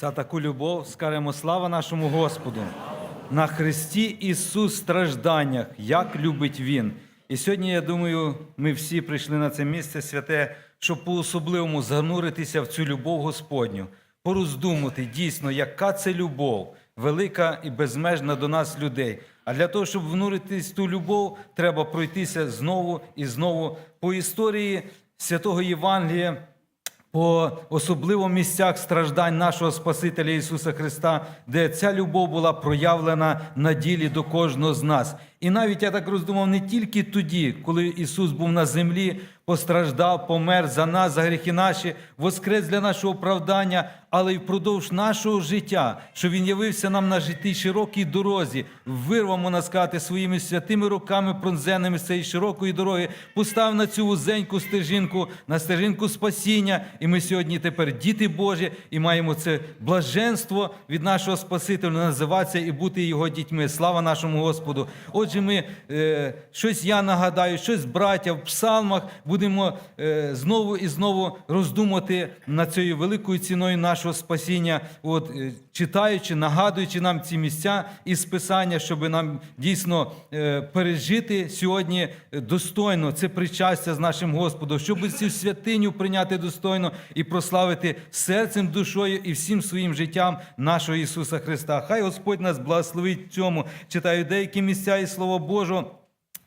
За таку любов скажемо слава нашому Господу. На Христі Ісус стражданнях, як любить Він. І сьогодні, я думаю, ми всі прийшли на це місце святе, щоб по-особливому зануритися в цю любов Господню, пороздумати дійсно, яка це любов, велика і безмежна до нас людей. А для того, щоб внуритись в ту любов, треба пройтися знову і знову по історії святого Євангелія по особливо місцях страждань нашого Спасителя Ісуса Христа, де ця любов була проявлена на ділі до кожного з нас. І навіть я так роздумав, не тільки тоді, коли Ісус був на землі, постраждав, помер за нас, за гріхи наші, воскрес для нашого оправдання, але й впродовж нашого життя, що Він явився нам на житті широкій дорозі, вирвав, можна сказати, своїми святими руками, пронзеними з цієї широкої дороги, поставив на цю вузеньку стежинку, на стежинку спасіння. І ми сьогодні тепер діти Божі і маємо це блаженство від нашого Спасителя називатися і бути його дітьми. Слава нашому Господу. Отже, ми е, щось я нагадаю, щось браття в псалмах будемо е, знову і знову роздумати над цією великою ціною нашого спасіння, от, е, читаючи, нагадуючи нам ці місця із Писання, щоб нам дійсно е, пережити сьогодні достойно це причастя з нашим Господом, щоб цю святиню прийняти достойно і прославити серцем, душою і всім своїм життям нашого Ісуса Христа. Хай Господь нас благословить цьому. Читаю деякі місця і Слово Божого.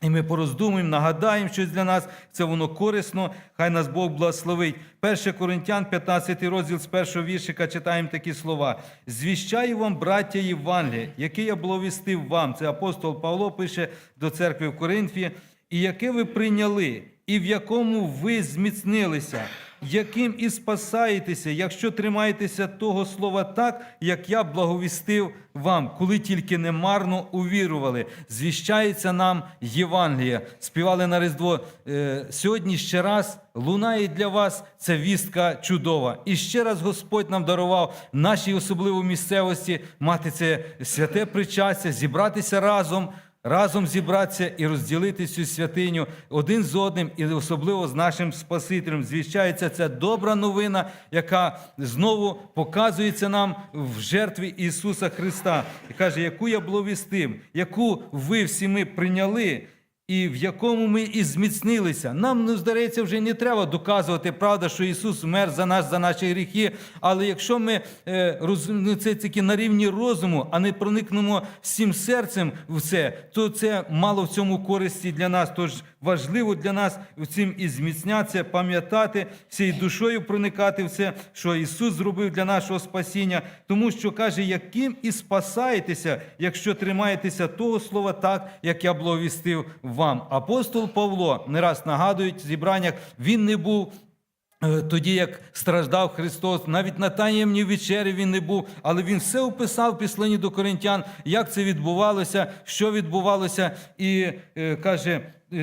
І ми пороздумуємо, нагадаємо щось для нас, це воно корисно, хай нас Бог благословить. 1 Коринтян, 15 розділ з першого віршика читаємо такі слова. Звіщаю вам, браття Євангелія, яке я благовістив вам. Це апостол Павло пише до церкви в Коринфі, і яке ви прийняли, і в якому ви зміцнилися, яким і спасаєтеся, якщо тримаєтеся того слова так, як я благовістив вам, коли тільки немарно увірували. Звіщається нам Євангелія. Співали на Різдво. Е, Сьогодні ще раз лунає для вас ця вістка чудова. І ще раз Господь нам дарував нашій особливій місцевості мати це святе причастя, зібратися разом разом зібратися і розділити цю святиню один з одним, і особливо з нашим Спасителем. Звіщається ця добра новина, яка знову показується нам в жертві Ісуса Христа. І каже, яку я благовістив, яку ви всі ми прийняли. І в якому ми і зміцнилися. Нам, ну, здається, вже не треба доказувати, правда, що Ісус вмер за нас, за наші гріхи. Але якщо ми е, ну, це тільки на рівні розуму, а не проникнемо всім серцем в це, то це мало в цьому користі для нас. Тож важливо для нас в цим і зміцнятися, пам'ятати, всією душою проникати в це, що Ісус зробив для нашого спасіння, тому що каже, яким і спасаєтеся, якщо тримаєтеся того слова так, як я благовістив вам. Апостол Павло не раз нагадують в зібраннях, він не був. е, Тоді, як страждав Христос, навіть на таємній вечері він не був, але він все описав в до коринтян, як це відбувалося, що відбувалося, і е, каже,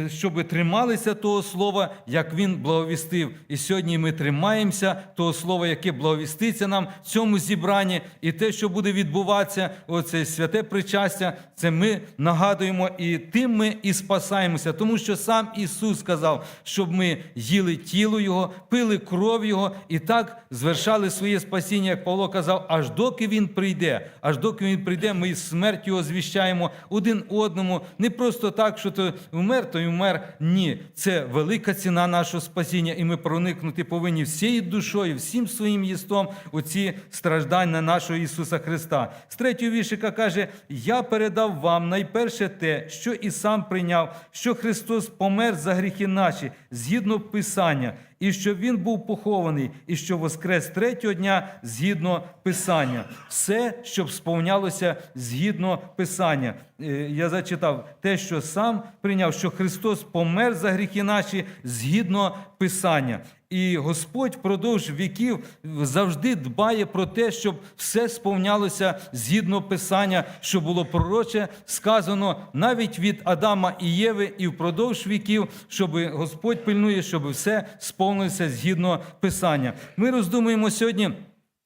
щоб трималися того слова, як він благовістив. І сьогодні ми тримаємося того слова, яке благовіститься нам в цьому зібранні, і те, що буде відбуватися, оце святе причастя, це ми нагадуємо, і тим ми і спасаємося, тому що сам Ісус сказав, щоб ми їли тіло Його, пили кров Його і так звершали своє спасіння, як Павло казав, аж доки Він прийде. Аж доки Він прийде, ми смерть Його звіщаємо один одному. Не просто так, що то вмер, то й вмер. Ні, це велика ціна нашого спасіння, і ми проникнути повинні всією душою, всім своїм єстом у ці страждання нашого Ісуса Христа. З третього віршика каже: Я передав вам найперше те, що і сам прийняв, що Христос помер за гріхи наші, згідно Писання, і що Він був похований, і що воскрес третього дня згідно Писання. Все, щоб сповнялося згідно Писання. Е, Я зачитав те, що сам прийняв, що Христос помер за гріхи наші згідно Писання. І Господь впродовж віків завжди дбає про те, щоб все сповнялося згідно Писання, що було пророче сказано навіть від Адама і Єви, і впродовж віків, щоб Господь пильнує, щоб все сповнилося згідно Писання. Ми роздумуємо сьогодні.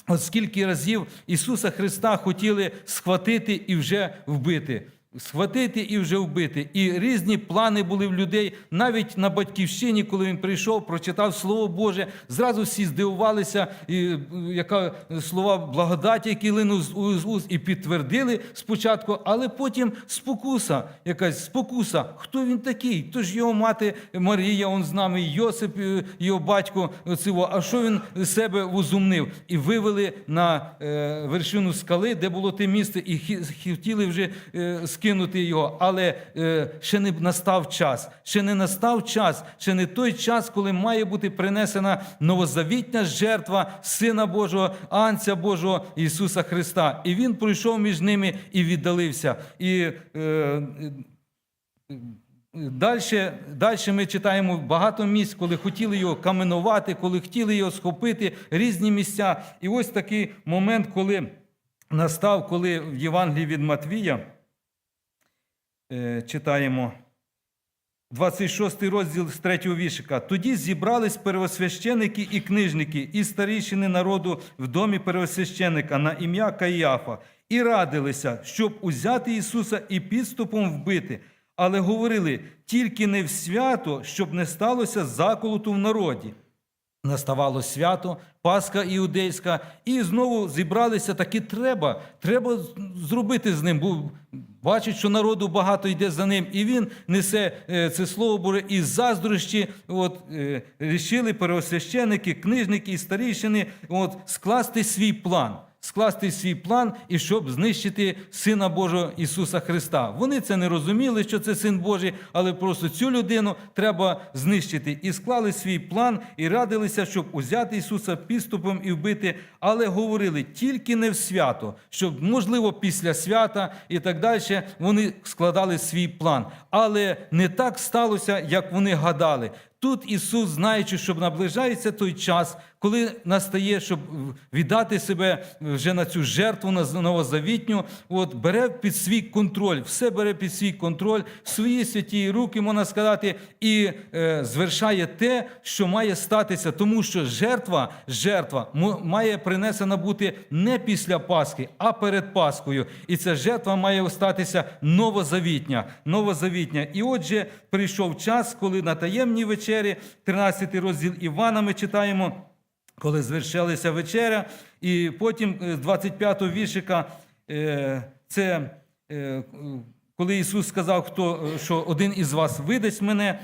От скільки разів Ісуса Христа хотіли схватити і вже вбити. Схватити і вже вбити. І різні плани були в людей, навіть на батьківщині, коли він прийшов, прочитав Слово Боже, зразу всі здивувалися, і, е, яка слова благодаті, які линув з у- з уст, і підтвердили спочатку, але потім спокуса, якась спокуса. Хто він такий? То ж його мати Марія, он з нами, Йосип, е, його батько, цього. а що він себе возумнив? І вивели на е, вершину скали, де було те місце, і хотіли вже е, скинути його. Але е, ще не настав час. Ще не настав час, ще не той час, коли має бути принесена новозавітня жертва Сина Божого, Анця Божого Ісуса Христа. І Він пройшов між ними і віддалився. І е, Далі, далі ми читаємо багато місць, коли хотіли його каменувати, коли хотіли його схопити, різні місця. І ось такий момент, коли настав, коли в Євангелії від Матвія читаємо 26 розділ з 3 вішика. Тоді зібрались первосвященики і книжники, і старішини народу в домі первосвященика на ім'я Каїафа, і радилися, щоб узяти Ісуса і підступом вбити. Але говорили тільки не в свято, щоб не сталося заколоту в народі. Наставало свято, Пасха іудейська, і знову зібралися таки треба. Треба зробити з ним. Бо бачить, що народу багато йде за ним, і він несе е, це слово Боже із заздрощі. От е, рішили переосвященики, книжники і старішини от, скласти свій план. Скласти свій план і щоб знищити Сина Божого Ісуса Христа. Вони це не розуміли, що це Син Божий, але просто цю людину треба знищити. І склали свій план і радилися, щоб узяти Ісуса підступом і вбити, але говорили тільки не в свято, щоб, можливо, після свята і так далі вони складали свій план. Але не так сталося, як вони гадали. Тут Ісус, знаючи, що наближається той час, коли настає, щоб віддати себе вже на цю жертву на новозавітню, от бере під свій контроль, все бере під свій контроль, свої святі руки, можна сказати, і е, звершає те, що має статися, тому що жертва, жертва має принесена бути не після Пасхи, а перед Пасхою. І ця жертва має статися новозавітня. новозавітня. І отже, прийшов час, коли на таємній вечері, 13 розділ Івана, ми читаємо коли звершилася вечеря, і потім е, з 25-го віршика е, це е, коли Ісус сказав, хто, що один із вас видасть мене,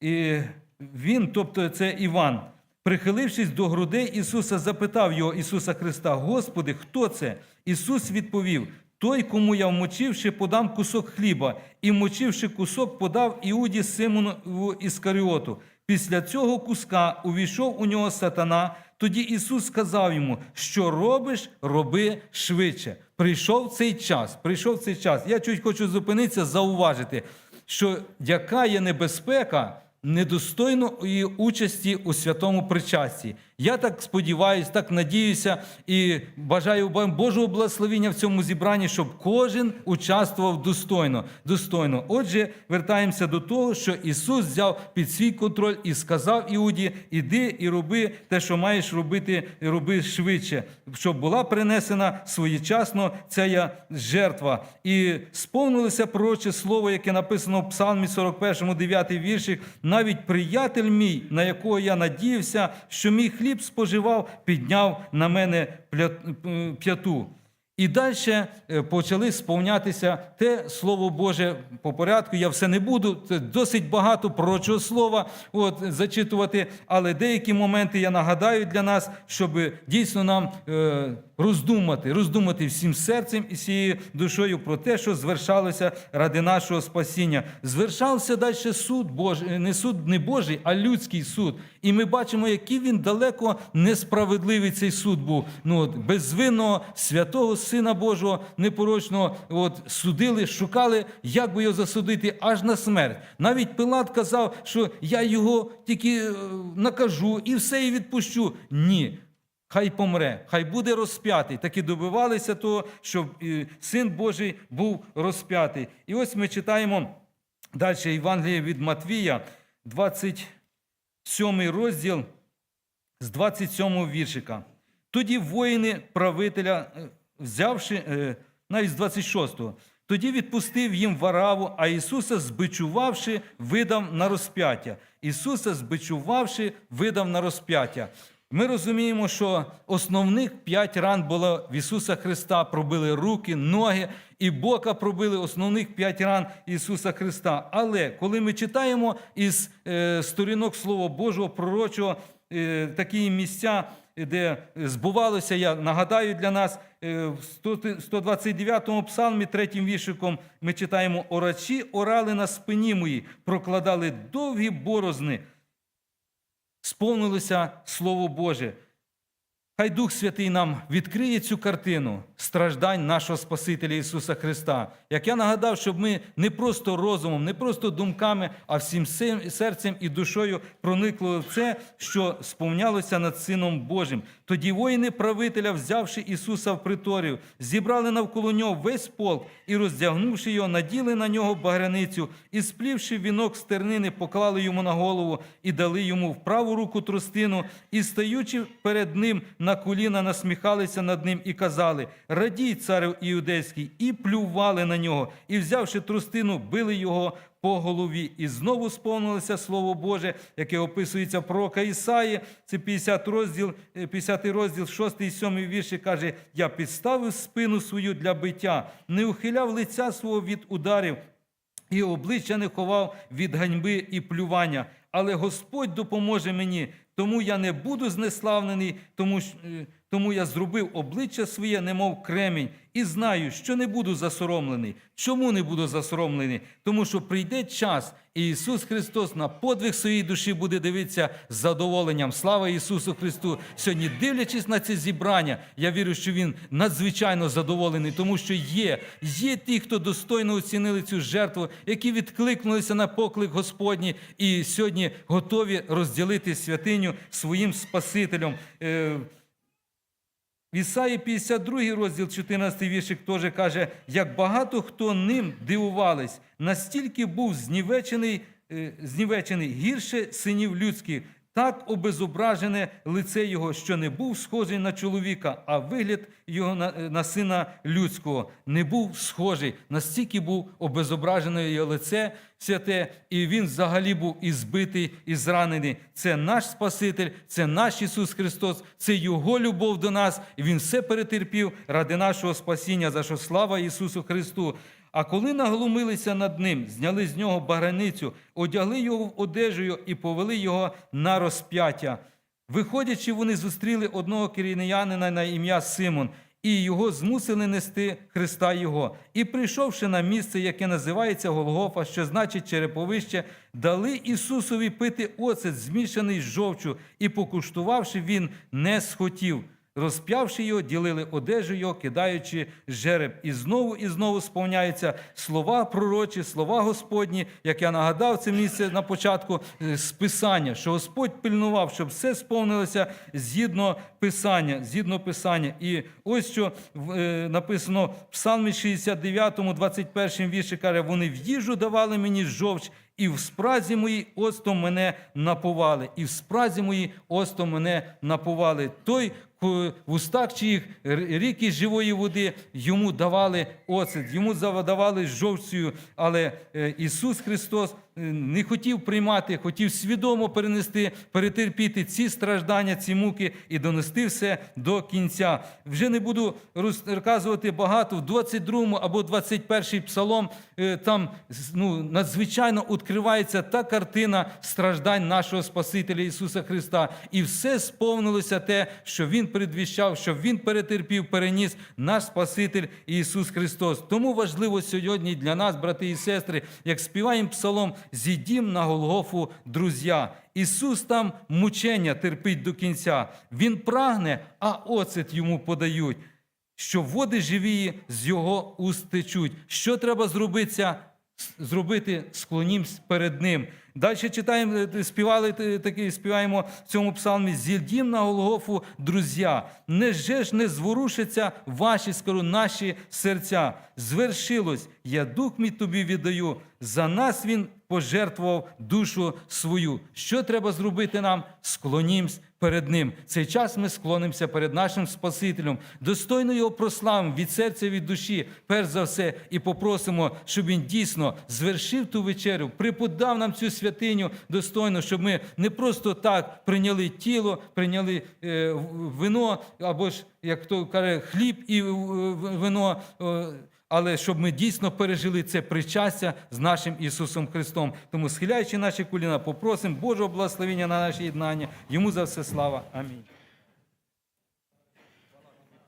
і він, тобто це Іван, прихилившись до грудей Ісуса, запитав його Ісуса Христа: Господи, хто це? Ісус відповів: той, кому я вмочивши, подам кусок хліба, і вмочивши кусок, подав Іуді Симону Іскаріоту. Після цього куска увійшов у нього сатана. Тоді Ісус сказав йому, що робиш, роби швидше. Прийшов цей час. Прийшов цей час. Я чуть хочу зупинитися, зауважити, що яка є небезпека недостойної участі у святому причасті. Я так сподіваюся, так надіюся і бажаю вам Божого благословення в цьому зібранні, щоб кожен участвував достойно. достойно. Отже, вертаємося до того, що Ісус взяв під свій контроль і сказав Іуді: іди і роби те, що маєш робити, роби швидше, щоб була принесена своєчасно ця жертва. І сповнилося пророче слово, яке написано в Псалмі 41, 9 вірші. Навіть приятель мій, на якого я надіявся, що мій хліб споживав, підняв на мене п'яту. І далі почали сповнятися те Слово Боже по порядку. Я все не буду, це досить багато пророчого слова от, зачитувати, але деякі моменти я нагадаю для нас, щоб дійсно нам е, роздумати, роздумати всім серцем і всією душою про те, що звершалося ради нашого спасіння. Звершався далі суд Божий, не суд не Божий, а людський суд. І ми бачимо, який він далеко несправедливий цей суд був. Ну, от, безвинного святого Сина Божого, непорочного, от, судили, шукали, як би його засудити аж на смерть. Навіть Пилат казав, що я його тільки е, накажу і все і відпущу. Ні. Хай помре, хай буде розп'ятий. Таки добивалися того, щоб е, Син Божий був розп'ятий. І ось ми читаємо далі Євангеліє від Матвія, 27 розділ з 27 віршика. Тоді воїни правителя, е, взявши, е, навіть з 26-го, Тоді відпустив їм вараву, а Ісуса, збичувавши, видав на розп'яття. Ісуса, збичувавши, видав на розп'яття. Ми розуміємо, що основних п'ять ран було в Ісуса Христа, пробили руки, ноги і бока пробили основних п'ять ран Ісуса Христа. Але коли ми читаємо із е, сторінок Слова Божого, пророчого, е, такі місця, де збувалося, я нагадаю для нас, е, в 100 129-му псалмі, третім віршиком, ми читаємо «Орачі орали на спині моїй, прокладали довгі борозни, сповнилося Слово Боже. Хай Дух Святий нам відкриє цю картину страждань нашого Спасителя Ісуса Христа. Як я нагадав, щоб ми не просто розумом, не просто думками, а всім серцем і душою проникли в це, що сповнялося над Сином Божим. Тоді воїни правителя, взявши Ісуса в приторію, зібрали навколо нього весь полк і, роздягнувши його, наділи на нього багряницю і, сплівши вінок з тернини, поклали йому на голову і дали йому в праву руку тростину, і, стаючи перед ним на коліна, насміхалися над ним і казали: Радій, царю іудейський, і плювали на нього, і, взявши тростину, били його по голові. І знову сповнилося Слово Боже, яке описується пророка Ісаї. Це 50 розділ, е, 50 розділ, 6 і 7 вірші каже: Я підставив спину свою для биття, не ухиляв лиця свого від ударів, і обличчя не ховав від ганьби і плювання. Але Господь допоможе мені, тому я не буду знеславлений, тому, е, тому я зробив обличчя своє, немов кремінь, і знаю, що не буду засоромлений. Чому не буду засоромлений? Тому що прийде час, і Ісус Христос на подвиг своєї душі буде дивитися з задоволенням. Слава Ісусу Христу! Сьогодні, дивлячись на це зібрання, я вірю, що Він надзвичайно задоволений, тому що є, є ті, хто достойно оцінили цю жертву, які відкликнулися на поклик Господній і сьогодні готові розділити святиню своїм Спасителем. В Ісаї 52 розділ, 14 віршик теж каже, як багато хто ним дивувались, настільки був знівечений, е, знівечений гірше синів людських, так обезображене лице його, що не був схожий на чоловіка, а вигляд його на, на сина людського не був схожий. Настільки був обезображене його лице святе, і він взагалі був і збитий, і зранений. Це наш Спаситель, це наш Ісус Христос, це Його любов до нас, і Він все перетерпів ради нашого спасіння, за що слава Ісусу Христу. А коли наглумилися над ним, зняли з нього баграницю, одягли його в одежею і повели його на розп'яття. Виходячи, вони зустріли одного киріянина на ім'я Симон, і його змусили нести Христа Його. І прийшовши на місце, яке називається Голгофа, що значить череповище, дали Ісусові пити оцет, змішаний з жовчу, і покуштувавши, він не схотів. Розп'явши його, ділили одежу його, кидаючи жереб. І знову і знову сповняються слова пророчі, слова Господні, як я нагадав це місце на початку е, з Писання, що Господь пильнував, щоб все сповнилося згідно Писання, згідно Писання. І ось що е, написано в Псалмі 69, 21 вірші каже, вони в їжу давали мені жовч, і в спразі моїй остом мене напували, і в спразі моїй остом мене напували. Той, в устах чиїх ріки живої води йому давали оцет, йому давали жовцю, але е, Ісус Христос не хотів приймати, хотів свідомо перенести, перетерпіти ці страждання, ці муки і донести все до кінця. Вже не буду розказувати багато в 22 або 21 псалом. е, Там ну, надзвичайно відкривається та картина страждань нашого Спасителя Ісуса Христа. І все сповнилося те, що Він передвіщав, що Він перетерпів, переніс наш Спаситель Ісус Христос. Тому важливо сьогодні для нас, брати і сестри, як співаємо псалом, зійдім на Голгофу, друзя. Ісус там мучення терпить до кінця. Він прагне, а оцет йому подають що води живії з його уст течуть. Що треба зробитися? Зробити склонімсь перед ним. Далі читаємо, е, співали е, такі, співаємо в цьому псалмі зійдім на Голгофу, друзя. неже ж не зворушиться ваші, скажу, наші серця. Звершилось, я дух мій тобі віддаю. За нас він пожертвував душу свою. Що треба зробити нам? Склонімсь перед Ним. Цей час ми склонимося перед нашим Спасителем, достойно його прославимо від серця, від душі, перш за все, і попросимо, щоб він дійсно звершив ту вечерю, преподав нам цю святиню достойно, щоб ми не просто так прийняли тіло, прийняли е, вино, або ж, як хто каже, хліб і е, вино. Але щоб ми дійсно пережили це причастя з нашим Ісусом Христом. Тому, схиляючи наші коліна, попросимо Божого благословення на наше єднання. Йому за все слава. Амінь.